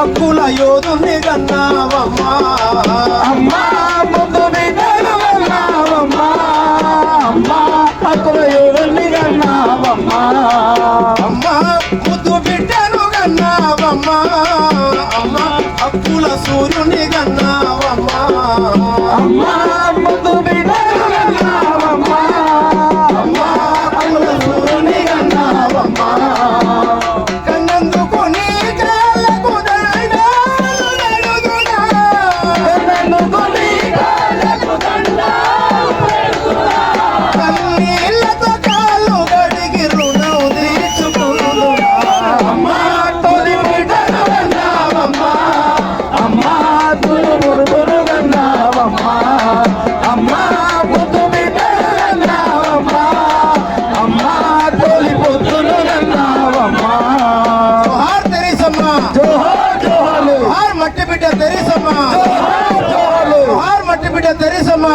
హక్కుల యోధుని కన్నావమ్మా అమ్మా ముందుని ముద్దు బిడ్డను కన్నావమ్మా అమ్మా హక్కుల సూర్యుని కన్నావమ్మా అమ్మా మట్టి బిడ్డ తెరీసమ్మా. మట్టి బిడ్డ తెరీసమ్మా.